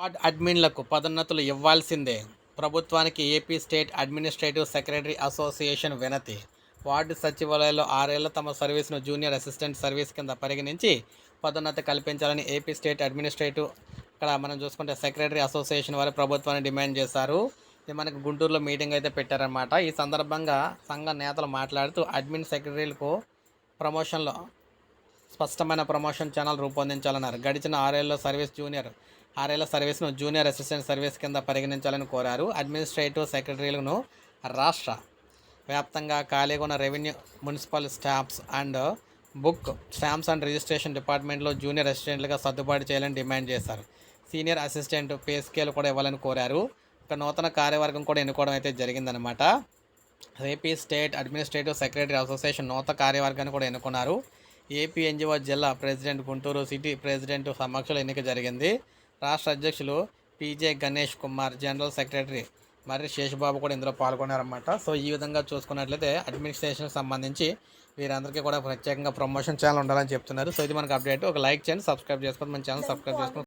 Ward అడ్మిన్లకు పదోన్నతులు ఇవ్వాల్సిందే. ప్రభుత్వానికి AP state administrative secretary association వినతి. వార్డు సచివాలయాల్లో ఆరేళ్ళ తమ సర్వీస్ను జూనియర్ అసిస్టెంట్ సర్వీస్ కింద పరిగణించి పదోన్నతి కల్పించాలని ఏపీ స్టేట్ అడ్మినిస్ట్రేటివ్ ఇక్కడ మనం చూసుకుంటే సెక్రటరీ అసోసియేషన్ వారు ప్రభుత్వాన్ని డిమాండ్ చేశారు. ఇది మనకు గుంటూరులో మీటింగ్ అయితే పెట్టారనమాట ఈ సందర్భంగా సంఘ నేతలు మాట్లాడుతూ అడ్మిన్ సెక్రటరీలకు ప్రమోషన్లో స్పష్టమైన ప్రమోషన్ ఛానల్ రూపొందించాలన్నారు. గడిచిన ఆరేళ్ళలో సర్వీస్ జూనియర్ ఆరేళ్ళ సర్వీస్ను జూనియర్ అసిస్టెంట్ సర్వీస్ కింద పరిగణించాలని కోరారు అడ్మినిస్ట్రేటివ్ సెక్రటరీలను రాష్ట్ర వ్యాప్తంగా ఖాళీగా ఉన్న revenue municipal staffs and book stamps and registration డిపార్ట్మెంట్లో జూనియర్ అసిస్టెంట్లుగా సర్దుబాటు చేయాలని డిమాండ్ చేశారు. సీనియర్ అసిస్టెంట్ పే స్కేల్ కూడా ఇవ్వాలని కోరారు. ఒక నూతన కార్యవర్గం కూడా ఎన్నుకోవడం అయితే జరిగిందనమాట AP state administrative secretary association నూతన కార్యవర్గాన్ని కూడా ఎన్నుకున్నారు. ఏపీ ఎన్జిఓ జిల్లా ప్రెసిడెంట్ గుంటూరు సిటీ ప్రెసిడెంట్ సమక్షంలో ఎన్నిక జరిగింది. రాష్ట్ర అధ్యక్షులు PJ Ganesh Kumar general secretary మరి శేషబాబు కూడా ఇందులో పాల్గొన్నారన్నమాట. సో ఈ విధంగా చూసుకున్నట్లయితే అడ్మినిస్ట్రేషన్కి సంబంధించి వీరందరికీ కూడా ప్రత్యేకంగా ప్రమోషన్ ఛానల్ ఉండాలని చెప్తున్నారు. సో ఇది మనకు అప్డేట్. ఒక లైక్ చేయండి సబ్స్క్రైబ్ చేసుకోండి. మన ఛానల్ సబ్స్క్రైబ్ చేసుకొని